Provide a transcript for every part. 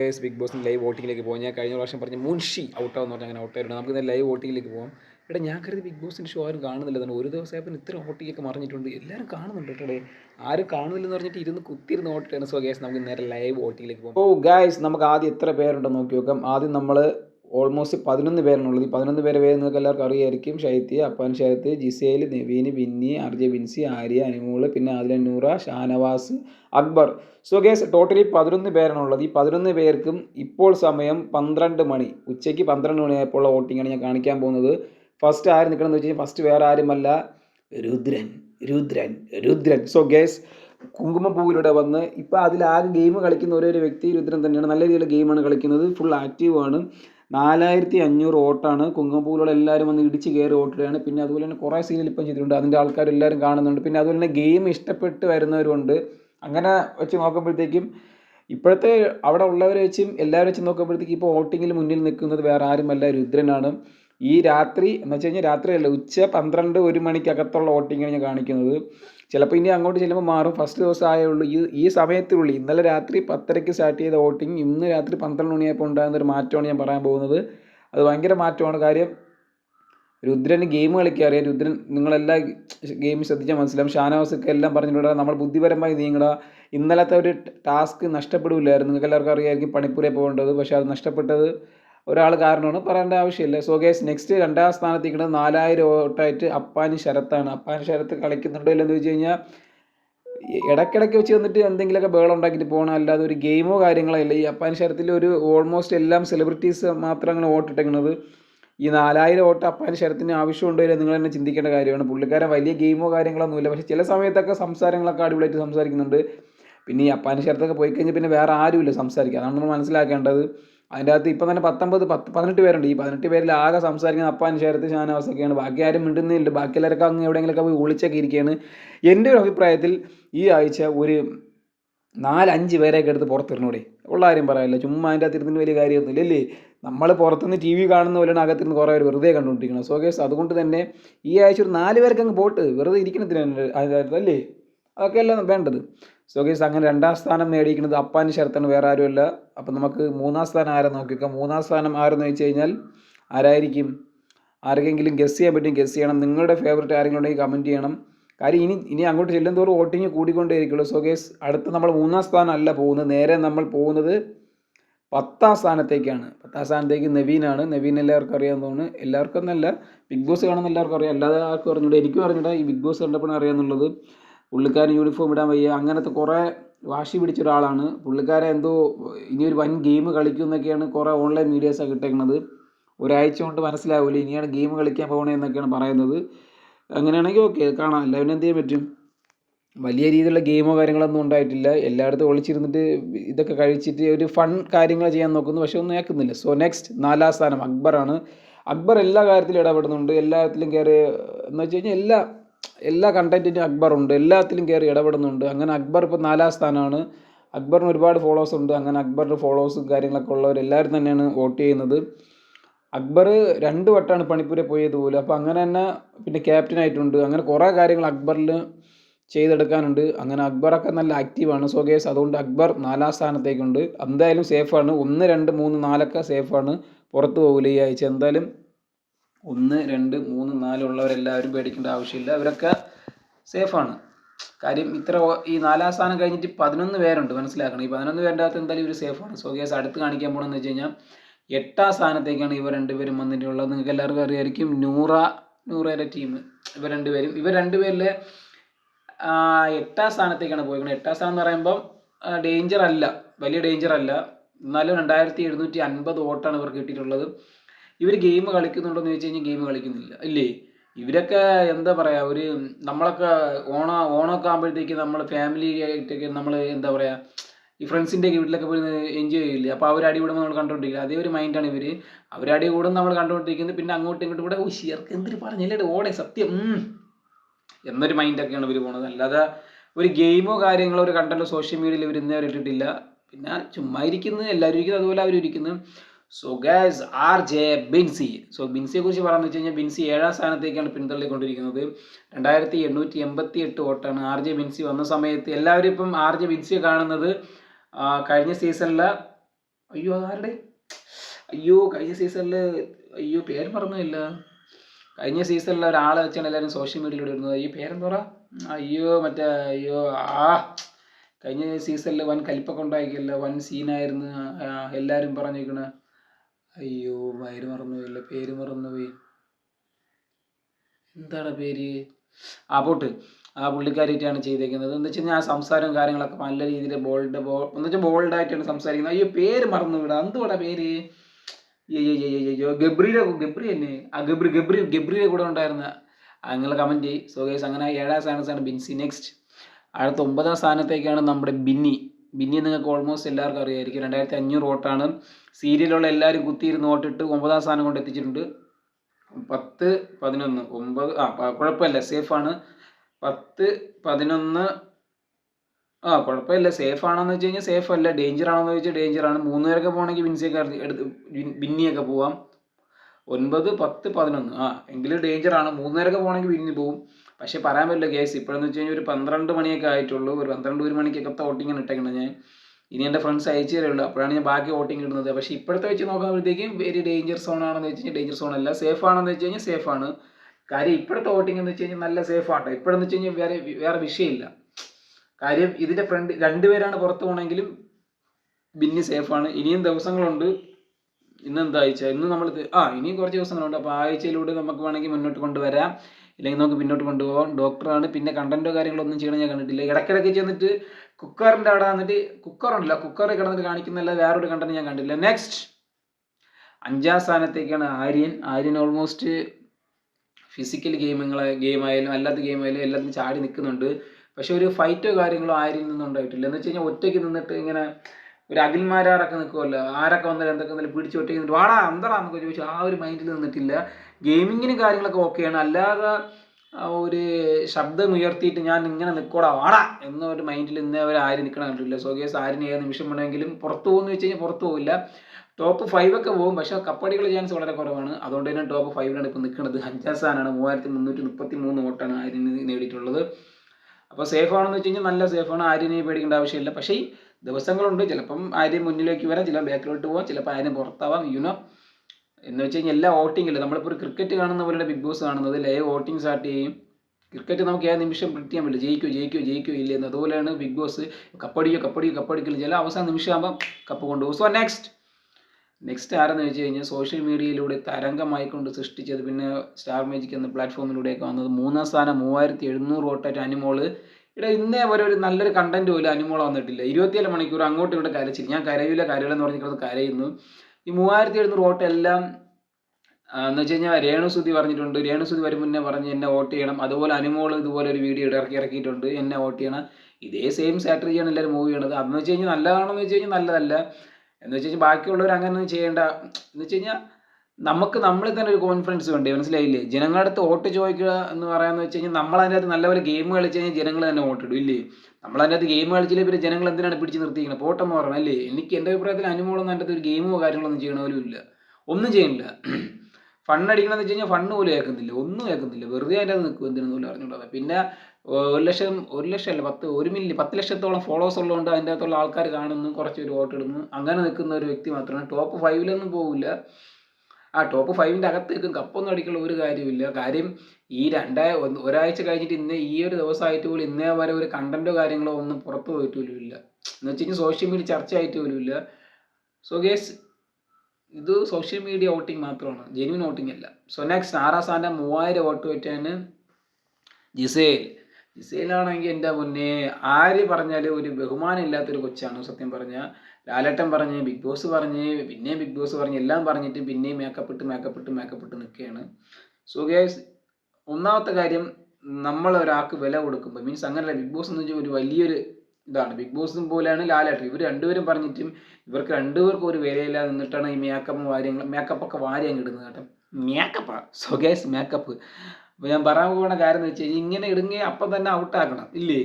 Case Bigg ബോസിന് live വോട്ടിങ്ങിലേക്ക് പോകാം. ഞാൻ കഴിഞ്ഞ പ്രാവശ്യം പറഞ്ഞ മുൻഷി ഔട്ടാവെന്ന് പറഞ്ഞാൽ അങ്ങനെ ഔട്ടായിരുന്നു നമുക്ക് ഇന്ന് ലൈവ് വോട്ടിങ്ങിലേക്ക് പോകാം എടാ ഞാൻ കരുതി ബിഗ് ബോസിന്റെ ഷോ ആരും കാണുന്നില്ല. തന്നെ ഒരു ദിവസമായപ്പോൾ ഇത്ര വോട്ടിങ്ങൊക്കെ മറിഞ്ഞിട്ടുണ്ട്. എല്ലാവരും കാണുന്നുണ്ട് കേട്ടോ. ആരും കാണുന്നില്ലെന്ന് പറഞ്ഞിട്ട് ഇരുന്ന് കുത്തിയിരുന്ന് വോട്ടിട്ടാണ് സോ ഗ്യാസ് നമുക്ക് നേരെ ലൈവ് വോട്ടിങ്ങിലേക്ക് പോകാം ഓ ഗായ്സ് നമുക്ക് ആദ്യം എത്ര പേരുണ്ടെന്ന് നോക്കി നോക്കാം. ആദ്യം നമ്മൾ ഓൾമോസ്റ്റ് പതിനൊന്ന് പേരാണുള്ളത്. ഈ പതിനൊന്ന് പേരെ പേര് നിങ്ങൾക്ക് എല്ലാവർക്കും അറിയായിരിക്കും. ഷൈത്യ അപ്പാൻ ശരത്ത് ജിസേൽ നവീന് ബിന്നി ആർ ബിൻസി ആര്യ അനിമോൾ പിന്നെ Aadhila Noora Shanavas Akbar. So guys totally പതിനൊന്ന് പേരാണുള്ളത്. ഈ പതിനൊന്ന് പേർക്കും ഇപ്പോൾ സമയം പന്ത്രണ്ട് മണി. ഉച്ചയ്ക്ക് പന്ത്രണ്ട് മണിയായപ്പോൾ വോട്ടിംഗ് വോട്ടിങ്ങാണ് ഞാൻ കാണിക്കാൻ പോകുന്നത്. ഫസ്റ്റ് ആര് നിൽക്കണമെന്ന് വെച്ച് കഴിഞ്ഞാൽ ഫസ്റ്റ് വേറെ ആരുമല്ല. രുദ്രൻ രുദ്രൻ രുദ്രൻ. സോ ഗേസ് കുങ്കുമപ്പൂവിലൂടെ വന്ന് ഇപ്പോൾ അതിൽ ആകെ ഗെയിം കളിക്കുന്ന ഒരേ ഒരു വ്യക്തി രുദ്രൻ തന്നെയാണ്. നല്ല രീതിയിലുള്ള ഗെയിമാണ് കളിക്കുന്നത്. ഫുൾ ആക്റ്റീവാണ് നാലായിരത്തി അഞ്ഞൂറ് വോട്ടാണ് കുങ്കുമപ്പൂവിലൂടെ എല്ലാവരും വന്ന് ഇടിച്ച് കയറി വോട്ടിടുകയാണ് പിന്നെ അതുപോലെ തന്നെ കുറേ സീരിയൽ ഇപ്പം ചെയ്തിട്ടുണ്ട്. അതിന്റെ ആൾക്കാർ എല്ലാവരും കാണുന്നുണ്ട്. പിന്നെ അതുപോലെ തന്നെ ഗെയിം ഇഷ്ടപ്പെട്ട് വരുന്നവരുണ്ട് അങ്ങനെ വെച്ച് നോക്കുമ്പോഴത്തേക്കും ഇപ്പോഴത്തെ അവിടെ ഉള്ളവരെ വെച്ചും എല്ലാവരും വെച്ച് നോക്കുമ്പോഴത്തേക്കും ഇപ്പോൾ വോട്ടിങ്ങിൽ മുന്നിൽ നിൽക്കുന്നത് വേറെ ആരുമല്ല രുദ്രനാണ്. ഈ രാത്രി എന്ന് വെച്ച് കഴിഞ്ഞാൽ രാത്രിയല്ല ഉച്ച പന്ത്രണ്ട് ഒരു മണിക്കകത്തുള്ള വോട്ടിങ്ങാണ് ഞാൻ കാണിക്കുന്നത്. ചിലപ്പോൾ ഇനി അങ്ങോട്ട് ചെല്ലുമ്പോൾ മാറും. ഫസ്റ്റ് ദിവസം ഉള്ളൂ ഈ ഈ സമയത്തിനുള്ളിൽ ഇന്നലെ രാത്രി പത്തരയ്ക്ക് സ്റ്റാർട്ട് ചെയ്ത വോട്ടിംഗ് ഇന്ന് രാത്രി പന്ത്രണ്ട് മണിയായപ്പോൾ ഉണ്ടാകുന്ന ഒരു മാറ്റമാണ് ഞാൻ പറയാൻ പോകുന്നത്. അത് ഭയങ്കര മാറ്റമാണ്. കാര്യം രുദ്രൻ ഗെയിം കളിക്കാൻ അറിയാം. രുദ്രൻ നിങ്ങളെല്ലാ ഗെയിം ശ്രദ്ധിച്ചാൽ മനസ്സിലാവും. ഷാനവാസൊക്കെ എല്ലാം പറഞ്ഞിട്ടുണ്ട്. നമ്മൾ ബുദ്ധിപരമായി നീങ്ങുക ഇന്നലത്തെ ഒരു ടാസ്ക് നഷ്ടപ്പെടില്ലായിരുന്നു നിങ്ങൾക്ക് എല്ലാവർക്കും അറിയാമായിരിക്കും പണിപ്പുരയിൽ പോകേണ്ടത്. പക്ഷേ അത് നഷ്ടപ്പെട്ടത് ഒരാൾ കാരണമാണ് പറയേണ്ട ആവശ്യമില്ല. സോ ഗേസ് നെക്സ്റ്റ് രണ്ടാം സ്ഥാനത്തേക്കുന്നത് നാലായിരം ഓട്ടായിട്ട് അപ്പാനി ശരത്താണ്. അപ്പാനി ശരത്ത് കളിക്കുന്നുണ്ടോ ഇല്ലെന്ന് വെച്ച് കഴിഞ്ഞാൽ ഇടയ്ക്കിടയ്ക്ക് വെച്ച് വന്നിട്ട് എന്തെങ്കിലുമൊക്കെ ബേളം ഉണ്ടാക്കിയിട്ട് പോകണം. അല്ലാതെ ഒരു ഗെയിമോ കാര്യങ്ങളോ ഇല്ല. ഈ അപ്പാനി ശരത്തിൽ ഒരു ഓൾമോസ്റ്റ് എല്ലാം സെലിബ്രിറ്റീസ് മാത്രം അങ്ങനെ വോട്ടിട്ടേക്കുന്നത് ഈ നാലായിരം വോട്ട് അപ്പാനി ശരത്തിന് ആവശ്യമുണ്ടോ ഇല്ല നിങ്ങൾ തന്നെ ചിന്തിക്കേണ്ട കാര്യമാണ്. പുള്ളിക്കാരൻ വലിയ ഗെയിമോ കാര്യങ്ങളൊന്നുമില്ല പക്ഷേ ചില സമയത്തൊക്കെ സംസാരങ്ങളൊക്കെ അടിപൊളിയായിട്ട് സംസാരിക്കുന്നുണ്ട്. പിന്നെ ഈ അപ്പാനി ശരത്തൊക്കെ പോയി കഴിഞ്ഞാൽ പിന്നെ വേറെ ആരുമില്ല സംസാരിക്കുക അതാണ് നമ്മൾ മനസ്സിലാക്കേണ്ടത്. അതിന്റെ അകത്ത് ഇപ്പം തന്നെ പത്തൊമ്പത് പത്ത് പതിനെട്ട് പേരുണ്ട്. ഈ പതിനെട്ട് പേരിൽ ആകെ സംസാരിക്കുന്ന അപ്പാൻ ശരത്ത് ഷാനവാസൊക്കെയാണ് ബാക്കി ആരും മിണ്ടുന്നില്ല. ബാക്കി എല്ലാവർക്കും അങ്ങ് എവിടെയെങ്കിലുമൊക്കെ പോയി ഒളിച്ചൊക്കെ ഇരിക്കുകയാണ്. എന്റെ ഒരു അഭിപ്രായത്തിൽ ഈ ആഴ്ച ഒരു നാലഞ്ച് പേരെയൊക്കെ എടുത്ത് പുറത്തിരുന്നൂടെ. ഉള്ള ആരും പറയാനില്ല. ചുമ്മാ അതിന്റെ അകത്ത് ഇരുന്നിട്ട് വലിയ കാര്യമൊന്നുമില്ല അല്ലേ? നമ്മൾ പുറത്തുനിന്ന് ടി വി കാണുന്ന പോലെയാണ് അകത്തിരുന്ന് കുറേ പേര് വെറുതെ കണ്ടുകൊണ്ടിരിക്കുന്നത് സോ കേസ് അതുകൊണ്ട് തന്നെ ഈ ആഴ്ച ഒരു നാല് പേർക്ക് അങ്ങ് പോട്ട്. വെറുതെ ഇരിക്കണത്തിന് അല്ലേ? അതൊക്കെയല്ല വേണ്ടത്. സോ ഗേസ് അങ്ങനെ രണ്ടാം സ്ഥാനം നേടിയിരിക്കുന്നത് അപ്പാൻ ശരത്താണ് വേറെ ആരുമല്ല. അപ്പം നമുക്ക് മൂന്നാം സ്ഥാനം ആരെ നോക്കിക്കാം മൂന്നാം സ്ഥാനം ആരെന്ന് വെച്ച് കഴിഞ്ഞാൽ ആരായിരിക്കും? ആർക്കെങ്കിലും ഗസ് ചെയ്യാൻ പറ്റും ഗസ് ചെയ്യണം. നിങ്ങളുടെ ഫേവററ്റ് ആരെങ്കിലും ഉണ്ടെങ്കിൽ കമന്റ് ചെയ്യണം. കാര്യം ഇനി ഇനി അങ്ങോട്ട് ചെല്ലും തോറും വോട്ടിങ് കൂടിക്കൊണ്ടേയിരിക്കുള്ളൂ. സോ ഗേസ് അടുത്ത് നമ്മൾ മൂന്നാം സ്ഥാനം അല്ല പോകുന്നത്. നേരെ നമ്മൾ പോകുന്നത് പത്താം സ്ഥാനത്തേക്കാണ്. പത്താം സ്ഥാനത്തേക്ക് നവീനാണ്. നവീൻ എല്ലാവർക്കും അറിയാമെന്ന് തോന്നുന്നു. എല്ലാവർക്കും എന്നല്ല ബിഗ് ബോസ് കാണുന്ന എല്ലാവർക്കും അറിയാം. അല്ലാതെ ആർക്കും അറിഞ്ഞൂടെ. എനിക്കും അറിഞ്ഞൂടാ ഈ ബിഗ് ബോസ് കണ്ടപ്പോഴാണ് അറിയാമെന്നുള്ളത് പുള്ളിക്കാരൻ യൂണിഫോം ഇടാൻ വയ്യ. അങ്ങനത്തെ കുറേ വാശി പിടിച്ച ഒരാളാണ്. പുള്ളിക്കാരൻ എന്തോ ഇനി ഒരു വൻ ഗെയിം കളിക്കും എന്നൊക്കെയാണ് കുറേ ഓൺലൈൻ മീഡിയാസൊക്കെ ഇട്ടേക്കുന്നത് ഒരാഴ്ച കൊണ്ട് മനസ്സിലാവില്ല ഇനിയാണ് ഗെയിം കളിക്കാൻ പോകണേ എന്നൊക്കെയാണ് പറയുന്നത്. അങ്ങനെയാണെങ്കിൽ ഓക്കെ കാണാം. എല്ലാവരും എന്ത് ചെയ്യാൻ പറ്റും? വലിയ രീതിയിലുള്ള ഗെയിമോ കാര്യങ്ങളൊന്നും ഉണ്ടായിട്ടില്ല. എല്ലായിടത്തും ഒളിച്ചിരുന്നിട്ട് ഇതൊക്കെ കഴിച്ചിട്ട് ഒരു ഫൺ കാര്യങ്ങൾ ചെയ്യാൻ നോക്കുന്നു. പക്ഷെ ഒന്നും ഏക്കുന്നില്ല സോ നെക്സ്റ്റ് നാലാം സ്ഥാനം അക്ബറാണ്. അക്ബർ എല്ലാ കാര്യത്തിലും ഇടപെടുന്നുണ്ട്. എല്ലാത്തിലും കയറി എന്ന് വെച്ച് കഴിഞ്ഞാൽ എല്ലാ എല്ലാ കണ്ടന്റിനും അക്ബർ ഉണ്ട്. എല്ലാത്തിലും കയറി ഇടപെടുന്നുണ്ട്. അങ്ങനെ അക്ബർ ഇപ്പോൾ നാലാം സ്ഥാനമാണ്. അക്ബറിന് ഒരുപാട് ഫോളോവേഴ്സ് ഉണ്ട്. അങ്ങനെ അക്ബറിന്റെ ഫോളോവേഴ്സും കാര്യങ്ങളൊക്കെ ഉള്ളവർ എല്ലാവരും തന്നെയാണ് വോട്ട് ചെയ്യുന്നത്. അക്ബർ രണ്ട് വട്ടമാണ് പണിപ്പൂരെ പോയത് പോലും. അപ്പോൾ അങ്ങനെ തന്നെ പിന്നെ ക്യാപ്റ്റൻ ആയിട്ടുണ്ട്. അങ്ങനെ കുറേ കാര്യങ്ങൾ അക്ബറിൽ ചെയ്തെടുക്കാനുണ്ട്. അങ്ങനെ അക്ബറൊക്കെ നല്ല ആക്റ്റീവാണ് സോ കേസ് അതുകൊണ്ട് അക്ബർ നാലാം സ്ഥാനത്തേക്കുണ്ട്. എന്തായാലും സേഫാണ് ഒന്ന് രണ്ട് മൂന്ന് നാലൊക്കെ സേഫാണ് പുറത്ത് പോകില്ല ഈ ആഴ്ച. എന്തായാലും ഒന്ന് രണ്ട് മൂന്ന് നാലുള്ളവരെല്ലാവരും പേടിക്കേണ്ട ആവശ്യമില്ല. അവരൊക്കെ സേഫാണ് കാര്യം ഇത്ര ഈ നാലാം സ്ഥാനം കഴിഞ്ഞിട്ട് പതിനൊന്ന് പേരുണ്ട് മനസ്സിലാക്കണം. ഈ പതിനൊന്ന് പേരുടെ അകത്ത് എന്തായാലും ഇവർ സേഫാണ് സോ കേസ് അടുത്ത് കാണിക്കാൻ പോകണമെന്ന് വെച്ച് കഴിഞ്ഞാൽ എട്ടാം സ്ഥാനത്തേക്കാണ് ഇവർ രണ്ടുപേരും വന്നിട്ടുള്ളത്. നിങ്ങൾക്ക് എല്ലാവർക്കും അറിയായിരിക്കും നൂറ നൂറയുടെ ടീം ഇവർ രണ്ടുപേരും. ഇവർ രണ്ടുപേരിൽ എട്ടാം സ്ഥാനത്തേക്കാണ് പോയിരിക്കുന്നത് എട്ടാം സ്ഥാനം എന്ന് പറയുമ്പം ഡേഞ്ചർ അല്ല. വലിയ ഡേഞ്ചർ അല്ല. എന്നാലും രണ്ടായിരത്തി എഴുന്നൂറ്റി അൻപത് വോട്ടാണ് ഇവർക്ക് കിട്ടിയിട്ടുള്ളത്. ഇവർ ഗെയിം കളിക്കുന്നുണ്ടോ എന്ന് ചോദിച്ചു കഴിഞ്ഞാൽ ഗെയിം കളിക്കുന്നില്ല. ഇല്ലേ? ഇവരൊക്കെ എന്താ പറയുക ഒരു നമ്മളൊക്കെ ഓണ ഓണമൊക്കെ ആകുമ്പോഴത്തേക്ക് നമ്മൾ ഫാമിലി ആയിട്ടൊക്കെ നമ്മൾ എന്താ പറയുക ഈ ഫ്രണ്ട്സിന്റെ വീട്ടിലൊക്കെ പോയി എൻജോയ് ചെയ്യില്ലേ? അപ്പോൾ അവർ അടി കൂടുമ്പോൾ നമ്മൾ കണ്ടുകൊണ്ടിരിക്കില്ല? അതേ ഒരു മൈൻഡാണ് ഇവർ അവർ അടി കൂടും നമ്മൾ കണ്ടുകൊണ്ടിരിക്കുന്നത് പിന്നെ അങ്ങോട്ടും ഇങ്ങോട്ടും കൂടെ ഓ ഷിയർക്ക് എന്തൊരു പറഞ്ഞില്ലേ ഓടെ സത്യം എന്നൊരു മൈൻഡൊക്കെയാണ് ഇവർ പോണത്. അല്ലാതെ ഒരു ഗെയിമോ കാര്യങ്ങളോ ഒരു കണ്ടല്ലോ സോഷ്യൽ മീഡിയയിൽ ഇവർ ഇന്നേ ഇട്ടിട്ടില്ല. പിന്നെ ചുമ്മാ ഇരിക്കുന്നു എല്ലാവരും ഇരിക്കുന്നു അതുപോലെ ഇരിക്കുന്നു. So guys R J Binsy so ബിൻസിയെ കുറിച്ച് പറയാന്ന് വെച്ച് കഴിഞ്ഞാൽ ബിൻസി ഏഴാം സ്ഥാനത്തേക്കാണ് പിന്തള്ളിക്കൊണ്ടിരിക്കുന്നത്. രണ്ടായിരത്തി എണ്ണൂറ്റി എൺപത്തി എട്ട് വോട്ടാണ് ആർ ജെ ബിൻസി വന്ന സമയത്ത് എല്ലാവരും ഇപ്പം ആർ ജെ ബിൻസിയെ കാണുന്നത് കഴിഞ്ഞ സീസണിലെ അയ്യോ അതാരുടെ? അയ്യോ കഴിഞ്ഞ സീസണിൽ അയ്യോ പേര് പറഞ്ഞില്ല കഴിഞ്ഞ സീസണിൽ ഒരാളെ വെച്ചാണ് എല്ലാവരും സോഷ്യൽ മീഡിയയിലൂടെ ഇടുന്നത്. ഈ പറ അയ്യോ മറ്റേ അയ്യോ ആ കഴിഞ്ഞ സീസണിൽ വൻ കലിപ്പൊക്കെ ഉണ്ടാക്കിയല്ലോ വൻ സീനായിരുന്നു എല്ലാവരും പറഞ്ഞിരിക്കണ അയ്യോ പേര് മറന്നുപോയില്ല പേര് മറന്നുപോയി എന്താണ് പേര്? ആ പോട്ട്. ആ പുള്ളിക്കാരിയിട്ടാണ് ചെയ്തേക്കുന്നത്. എന്ന് വെച്ച് കഴിഞ്ഞാൽ സംസാരവും കാര്യങ്ങളൊക്കെ നല്ല രീതിയിൽ ബോൾഡ് ബോൾ എന്ന് വെച്ചാൽ ബോൾഡായിട്ടാണ് സംസാരിക്കുന്നത്. അയ്യോ പേര് മറന്നു വിടാ എന്തുവാടാ പേര്? അയ്യോ ഗബ്രിയുടെ ഗബ്രി തന്നെ ആ ഗബ്രി ഗബ്രി ഗബ്രിയുടെ കൂടെ ഉണ്ടായിരുന്ന നിങ്ങൾ കമന്റ് ചെയ്യും. സോ ഗൈസ് അങ്ങനെ ഏഴാം സ്ഥാനത്താണ് ബിൻസി. നെക്സ്റ്റ് അടുത്ത ഒമ്പതാം സ്ഥാനത്തേക്കാണ് നമ്മുടെ ബിന്നി. ബിന്നി നിങ്ങൾക്ക് ഓൾമോസ്റ്റ് എല്ലാവർക്കും അറിയായിരിക്കും. രണ്ടായിരത്തി അഞ്ഞൂറ് വോട്ടാണ് സീരിയലുള്ള എല്ലാവരും കുത്തിയിരുന്ന് വോട്ടിട്ട് ഒമ്പതാം സ്ഥാനം കൊണ്ട് എത്തിച്ചിട്ടുണ്ട്. പത്ത് പതിനൊന്ന് ഒമ്പത് ആ കുഴപ്പമില്ല സേഫാണ് പത്ത് പതിനൊന്ന് ആ കുഴപ്പമില്ല സേഫ് ആണെന്ന് വെച്ച് കഴിഞ്ഞാൽ സേഫ് അല്ല. ഡേഞ്ചർ ആണെന്ന് വെച്ചാൽ ഡേഞ്ചർ ആണ്. മൂന്ന് പേരൊക്കെ പോകണമെങ്കിൽ ബിൻസിയൊക്കെ എടുത്ത് എടുത്ത് ബിന്നിയൊക്കെ പോവാം. ഒൻപത് പത്ത് പതിനൊന്ന് ആ എങ്കിലും ഡേഞ്ചർ ആണ്. മൂന്ന് പേരൊക്കെ പോകണമെങ്കിൽ ബിന്നി പോവും. പക്ഷെ പറയാൻ പറ്റില്ല ഗ്യാസ് ഇപ്പോഴെന്ന് വെച്ച് കഴിഞ്ഞാൽ ഒരു പന്ത്രണ്ട് മണിയൊക്കെ ആയിട്ടുള്ളൂ. ഒരു പന്ത്രണ്ട് ഒരു മണിക്കൊക്കെ ഓട്ടിങ്ങനെ ഇട്ടേക്കുന്നത് ഞാൻ. ഇനി എന്റെ ഫ്രണ്ട്സ് അയച്ചു തരുള്ളൂ അപ്പോഴാണ് ഞാൻ ബാക്കി വോട്ടിംഗ് ഇടുന്നത്. പക്ഷേ ഇപ്പോഴത്തെ വെച്ച് നോക്കുമ്പോഴത്തേക്കും വെരി ഡേഞ്ചർ സോൺ ആണെന്ന് വെച്ച് കഴിഞ്ഞാൽ ഡേഞ്ചർ സോൺ അല്ല. സേഫ് ആണെന്ന് വെച്ച് കഴിഞ്ഞാൽ സേഫ് ആണ്. കാര്യം ഇപ്പോഴത്തെ വോട്ടിംഗ് എന്ന് വെച്ച് കഴിഞ്ഞാൽ നല്ല സേഫ് ആട്ടോ. ഇപ്പോഴെന്ന് വെച്ച് കഴിഞ്ഞാൽ വേറെ വേറെ വിഷയമില്ല. കാര്യം ഇതിന്റെ ഫ്രണ്ട് രണ്ടുപേരാണ് പുറത്ത് പോകണമെങ്കിലും ബിന്നി സേഫാണ് ഇനിയും ദിവസങ്ങളുണ്ട്. ഇന്ന് എന്താ ആഴ്ച? ഇന്ന് നമ്മൾ ആ ഇനിയും കുറച്ച് ദിവസങ്ങളുണ്ട്. അപ്പോൾ ആഴ്ചയിലൂടെ നമുക്ക് വേണമെങ്കിൽ മുന്നോട്ട് കൊണ്ടുവരാം. ഇല്ലെങ്കിൽ നമുക്ക് പിന്നോട്ട് കൊണ്ടുപോകാം ഡോക്ടറാണ്. പിന്നെ കണ്ടന്റോ കാര്യങ്ങളോ ഒന്നും ചെയ്യണം ഞാൻ കണ്ടിട്ടില്ല. ഇടയ്ക്കിടയ്ക്ക് ചെന്നിട്ട് കുക്കറിന്റെ അവിടെ വന്നിട്ട് കുക്കറുണ്ടല്ലോ കുക്കറിൽ കിടന്നിട്ട് കാണിക്കുന്നല്ല വേറൊരു കണ്ടന്റ് ഞാൻ കണ്ടില്ല നെക്സ്റ്റ് അഞ്ചാം സ്ഥാനത്തേക്കാണ് ആര്യൻ. ആര്യൻ ഓൾമോസ്റ്റ് ഫിസിക്കൽ ഗെയിമുകളെ ഗെയിം ആയാലും അല്ലാത്ത ഗെയിം ആയാലും എല്ലാത്തിനും ചാടി നിൽക്കുന്നുണ്ട്. പക്ഷെ ഒരു ഫൈറ്റോ കാര്യങ്ങളോ ആര്യൻ നിന്നും ഉണ്ടായിട്ടില്ല. എന്ന് വെച്ച് കഴിഞ്ഞാൽ ഒറ്റയ്ക്ക് നിന്നിട്ട് ഇങ്ങനെ ഒരു അഖിൽമാരാരൊക്കെ നിൽക്കുമല്ലോ ആരൊക്കെ വന്നാലും എന്തൊക്കെ വന്നാലും പിടിച്ചു ഒറ്റയ്ക്ക് നിന്നിട്ട് വാടാ എന്താടാ എന്നൊക്കെ ചോദിച്ചു ആ ഒരു മൈൻഡിൽ നിന്നിട്ടില്ല. ഗെയിമിങ്ങിന് കാര്യങ്ങളൊക്കെ ഓക്കെയാണ് അല്ലാതെ ഒരു ശബ്ദം ഉയർത്തിയിട്ട് ഞാൻ ഇങ്ങനെ നിൽക്കോടാ വാടാ എന്ന ഒരു മൈൻഡിൽ ഇന്നേ അവർ ആരും നിൽക്കണം കണ്ടിട്ടില്ല. സോ ഗേസ് ആരും ഏത് നിമിഷം വേണമെങ്കിലും പുറത്തു പോകുമെന്ന് വെച്ച് കഴിഞ്ഞാൽ പുറത്തു പോകില്ല ടോപ്പ് ഫൈവ് ഒക്കെ പോകും പക്ഷേ കപ്പടികൾ ചാൻസ് വളരെ കുറവാണ്. അതുകൊണ്ട് തന്നെ ടോപ്പ് ഫൈവിലാണ് ഇപ്പോൾ നിൽക്കുന്നത് അഞ്ചാം സ്ഥാനമാണ് മൂവായിരത്തി മുന്നൂറ്റി മുപ്പത്തി മൂന്ന് വോട്ടാണ് ആര്യന് നേടിയിട്ടുള്ളത്. അപ്പോൾ സേഫ് ആണെന്ന് വെച്ച് കഴിഞ്ഞാൽ നല്ല സേഫാണ് ആര്യനെ പേടിക്കേണ്ട ആവശ്യമില്ല. പക്ഷേ ദിവസങ്ങളുണ്ട്. ചിലപ്പം ആരെയും മുന്നിലേക്ക് വരാം ചില ബാക്കിലോട്ട് പോകാം ചിലപ്പോൾ ആരെയും പുറത്താവാം. യുനോ എന്ന് വെച്ച് കഴിഞ്ഞാൽ എല്ലാ വോട്ടിങ്ങില്ല നമ്മളിപ്പോൾ ഒരു ക്രിക്കറ്റ് കാണുന്ന പോലെ ബിഗ് ബോസ് കാണുന്നത്. ലൈവ് വോട്ടിംഗ് സ്റ്റാർട്ട് ചെയ്യും. ക്രിക്കറ്റ് നമുക്ക് ഏത് നിമിഷം പ്രിഡിക്റ്റ് ചെയ്യാൻ പറ്റില്ല. ജയിക്കോ ജയിക്കോ ജയിക്കോ ഇല്ല? എന്ന് അതുപോലെയാണ് ബിഗ് ബോസ് കപ്പടിയോ കപ്പടിയോ കപ്പടിക്കില്ല ചില അവസാന നിമിഷമാകുമ്പോൾ കപ്പ് കൊണ്ടുപോകും. സോ നെക്സ്റ്റ് നെക്സ്റ്റ് ആരെന്ന് വെച്ച് കഴിഞ്ഞാൽ സോഷ്യൽ മീഡിയയിലൂടെ തരംഗമായിക്കൊണ്ട് സൃഷ്ടിച്ചത് പിന്നെ സ്റ്റാർ മേജിക് എന്ന പ്ലാറ്റ്ഫോമിലൂടെയൊക്കെ വന്നത് മൂന്നാം സ്ഥാനം മൂവായിരത്തി എഴുന്നൂറ് വോട്ടായിട്ട് അനിമോൾ ഇവിടെ ഇന്നേ വരെ ഒരു നല്ലൊരു കണ്ടന്റ് പോലും അനുമോളം വന്നിട്ടില്ല. ഇരുപത്തിയേഴ് മണിക്കൂർ അങ്ങോട്ടും ഇങ്ങോട്ട് കരച്ചില്ല ഞാൻ കരയൂല കരയില്ല എന്ന് പറഞ്ഞിട്ട് കരയുന്നു. ഈ മൂവായിരത്തി എഴുന്നൂറ് വോട്ട് എല്ലാം ആ, എന്ന് വെച്ച് കഴിഞ്ഞാൽ രേണുസുതി പറഞ്ഞിട്ടുണ്ട്. രേണുസുതി വരും മുന്നേ പറഞ്ഞ് എന്നെ വോട്ട് ചെയ്യണം. അതുപോലെ അനുമോൾ ഇതുപോലെ ഒരു വീഡിയോ ഇറക്കി ഇറക്കിയിട്ടുണ്ട്. എന്നെ വോട്ട് ചെയ്യണം. ഇതേ സെയിം സ്ട്രാറ്റജിയാണ് എല്ലാവരും മൂവ് ചെയ്യണത് അതെന്ന് വെച്ച് കഴിഞ്ഞാൽ നല്ലതാണെന്ന് വെച്ച് കഴിഞ്ഞാൽ നല്ലതല്ല. എന്ന് വെച്ച് കഴിഞ്ഞാൽ ബാക്കിയുള്ളവർ അങ്ങനെ ചെയ്യേണ്ട. എന്ന് വെച്ച് കഴിഞ്ഞാൽ നമുക്ക് നമ്മളിൽ തന്നെ ഒരു കോൺഫിഡൻസ് വേണ്ടേ? മനസ്സിലായില്ലേ? ജനങ്ങളുടെ അടുത്ത് വോട്ട് ചോദിക്കുക എന്ന് പറയാന്ന് വെച്ച് കഴിഞ്ഞാൽ നമ്മൾ അതിന്റെ അകത്ത് നല്ലപോലെ ഗെയിം കളിച്ച് കഴിഞ്ഞാൽ ജനങ്ങൾ തന്നെ വോട്ട് ഇടും ഇല്ലേ? നമ്മൾ അതിന്റെ അകത്ത് ഗെയിം കളിച്ചില്ലേ പിന്നെ ജനങ്ങൾ എന്തിനാണ് പിടിച്ച് നിർത്തിയിരിക്കുന്നത് പോട്ടെന്ന് പറയണം അല്ലേ? എനിക്ക് എന്റെ അഭിപ്രായത്തിൽ അനുമോളൊന്നും അതിന്റെ ഒരു ഗെയിമോ കാര്യങ്ങളൊന്നും ചെയ്യണ പോലും ഇല്ല. ഒന്നും ചെയ്യുന്നില്ല ഫണ്ണടിക്കണമെന്ന് വെച്ച് കഴിഞ്ഞാൽ ഫണ്ണ് പോലും കേൾക്കുന്നില്ല ഒന്നും കേൾക്കുന്നില്ല വെറുതെ അതിന്റെ അത് നിൽക്കും എന്തിനെന്ന് പോലും പിന്നെ ഒരു ലക്ഷം ഒരു ലക്ഷം അല്ല പത്ത് ഒരു മില്ലി പത്ത് ലക്ഷത്തോളം ഫോളോവേഴ്സ് ഉള്ളതുകൊണ്ട് അതിന്റെ അകത്തുള്ള ആൾക്കാർ കാണുന്നു കുറച്ച് ഒരു വോട്ട് ഇടുന്നു. അങ്ങനെ നിൽക്കുന്ന ഒരു വ്യക്തി മാത്രമാണ്. ടോപ്പ് ഫൈവിലൊന്നും പോകില്ല ആ ടോപ്പ് ഫൈവിന്റെ അകത്ത് നിൽക്കും കപ്പൊന്നും അടിക്കുള്ള ഒരു കാര്യമില്ല കാര്യം ഈ രണ്ടായ ഒരാഴ്ച കഴിഞ്ഞിട്ട് ഇന്ന് ഈ ഒരു ദിവസമായിട്ട് പോലും ഇന്നേ വരെ ഒരു കണ്ടന്റോ കാര്യങ്ങളോ ഒന്നും പുറത്തു പോയിട്ട് പോലും ഇല്ല എന്ന് വെച്ച് കഴിഞ്ഞാൽ സോഷ്യൽ മീഡിയ ചർച്ച ആയിട്ട് പോലും ഇല്ല സോ ഗേസ് ഇത് സോഷ്യൽ മീഡിയ വോട്ടിംഗ് മാത്രമാണ്. ജെനുവിൻ വോട്ടിംഗ് അല്ല. സോ നെക്സ്റ്റ് ആറാം സ്ഥാനം മൂവായിരം വോട്ട് പറ്റാന് ജിസേൽ. ജിസേലാണെങ്കിൽ എന്റെ മുന്നേ ആര് പറഞ്ഞാലും ഒരു ബഹുമാനം ഇല്ലാത്തൊരു കൊച്ചാണ് സത്യം പറഞ്ഞാൽ ലാലേട്ടൻ പറഞ്ഞ് ബിഗ് ബോസ് പറഞ്ഞ് പിന്നെയും ബിഗ് ബോസ് പറഞ്ഞ് എല്ലാം പറഞ്ഞിട്ട് പിന്നെയും മേക്കപ്പ് ഇട്ട് മേക്കപ്പ് ഇട്ട് മേക്കപ്പ് ഇട്ട് നിൽക്കുകയാണ്. സോ ഗൈസ് ഒന്നാമത്തെ കാര്യം നമ്മൾ ഒരാൾക്ക് വില കൊടുക്കുമ്പോൾ മീൻസ് അങ്ങനെയല്ല ബിഗ് ബോസ് എന്ന് വെച്ചാൽ ഒരു വലിയൊരു ഇതാണ്. ബിഗ് ബോസും പോലെയാണ് ലാലേട്ടൻ. ഇവർ രണ്ടുപേരും പറഞ്ഞിട്ടും ഇവർക്ക് രണ്ടുപേർക്കും ഒരു വിലയില്ലാതെ നിന്നിട്ടാണ് ഈ മേക്കപ്പും കാര്യങ്ങൾ മേക്കപ്പൊക്കെ വാരി അങ്ങ് ഇടുന്നത് കേട്ടോ. മേക്കപ്പാണ് സോ ഗൈസ് മേക്കപ്പ്. ഞാൻ പറയാൻ പോകുന്ന കാര്യം എന്ന് വെച്ചാൽ ഇങ്ങനെ ഇടുങ്ങി അപ്പം തന്നെ ഔട്ടാക്കണം ഇല്ലേ?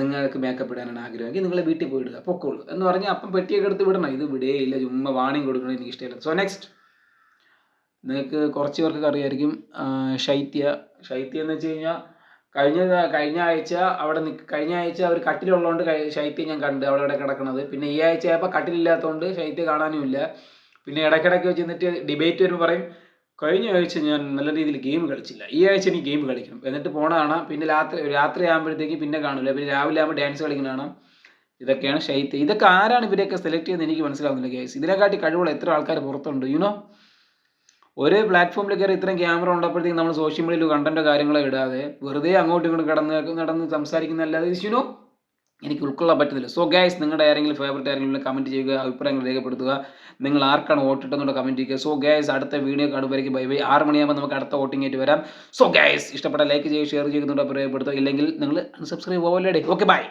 നിങ്ങൾക്ക് മേക്കപ്പ് ഇടാനാണ് ആഗ്രഹമെങ്കിൽ നിങ്ങളെ വീട്ടിൽ പോയി ഇടുക. പൊക്കോളൂ. എന്ന് പറഞ്ഞാൽ അപ്പം പെട്ടിയൊക്കെ എടുത്ത് വിടണം. ഇത് വിടേ ഇല്ല ചുമ്മാ വാണിംഗ് കൊടുക്കണം എനിക്ക് ഇഷ്ടമില്ല സോ നെക്സ്റ്റ് നിങ്ങൾക്ക് കുറച്ച് പേർക്ക് അറിയായിരിക്കും ശൈത്യ. ശൈത്യ എന്ന് വെച്ച് കഴിഞ്ഞാൽ കഴിഞ്ഞ കഴിഞ്ഞ ആഴ്ച അവിടെ കഴിഞ്ഞ ആഴ്ച അവർ കട്ടിലുള്ളതുകൊണ്ട് ശൈത്യം ഞാൻ കണ്ട് അവിടെ ഇവിടെ കിടക്കണത്. പിന്നെ ഈ ആഴ്ച ആയപ്പോൾ കട്ടിലില്ലാത്തതുകൊണ്ട് ശൈത്യം കാണാനും ഇല്ല പിന്നെ ഇടയ്ക്കിടയ്ക്ക് വെച്ച് നിന്നിട്ട് ഡിബേറ്റ് വരുമ്പോൾ പറയും കഴിഞ്ഞ ആഴ്ച ഞാൻ നല്ല രീതിയിൽ ഗെയിം കളിച്ചില്ല. ഈ ആഴ്ച എനിക്ക് ഗെയിം കളിക്കണം. എന്നിട്ട് പോണ കാണാം പിന്നെ രാത്രി രാത്രി ആകുമ്പോഴത്തേക്ക് പിന്നെ കാണില്ല പിന്നെ രാവിലെ ആകുമ്പോൾ ഡാൻസ് കളിക്കുന്ന കാണാം. ഇതൊക്കെയാണ് ശൈത്യം ഇതൊക്കെ ആരാണ് ഇവരെയൊക്കെ സെലക്ട് ചെയ്യുന്നത് എനിക്ക് മനസ്സിലാവുന്നില്ല ഗൈസ് ഇതിനെക്കാട്ടി കഴിവുള്ള എത്ര ആൾക്കാർ പുറത്തുണ്ട്? യുനോ ഒരു പ്ലാറ്റ്ഫോമിൽ കയറി ഇത്രയും ക്യാമറ ഉണ്ടപ്പോഴത്തേക്കും നമ്മൾ സോഷ്യൽ മീഡിയയിൽ കണ്ടന്റ് കാര്യങ്ങളോ ഇടാതെ വെറുതെ അങ്ങോട്ടും ഇങ്ങോട്ടും കടന്ന് നടന്ന് സംസാരിക്കുന്നതല്ലാതെ യുനോ എനിക്ക് ഉൾക്കൊള്ളാൻ പറ്റുന്നില്ല. സോ ഗൈസ് നിങ്ങളുടെ ആരെങ്കിലും ഫേവറേറ്റ് ആരെങ്കിലും കമന്റ് ചെയ്യുക അഭിപ്രായങ്ങൾ രേഖപ്പെടുത്തുക. നിങ്ങൾ ആർക്കാണ് വോട്ടിട്ടെന്നുള്ള കമന്റ് ചെയ്യുക. സോ ഗൈസ് അടുത്ത വീഡിയോ കാണുമ്പോഴേക്കും ബൈ ബൈ ആറ് മണിയാകുമ്പോൾ നമുക്ക് അടുത്ത വോട്ടിംഗ് ആയിട്ട് വരാം. സോ ഗൈസ് ഇഷ്ടപ്പെട്ട ലൈക്ക് ചെയ്യുക ഷെയർ ചെയ്യുന്നുണ്ട് അഭിപ്രായപ്പെടുത്തുക ഇല്ലെങ്കിൽ നിങ്ങൾ സബ്സ്ക്രൈബ് ആവല്ലേ ഓക്കെ ബൈ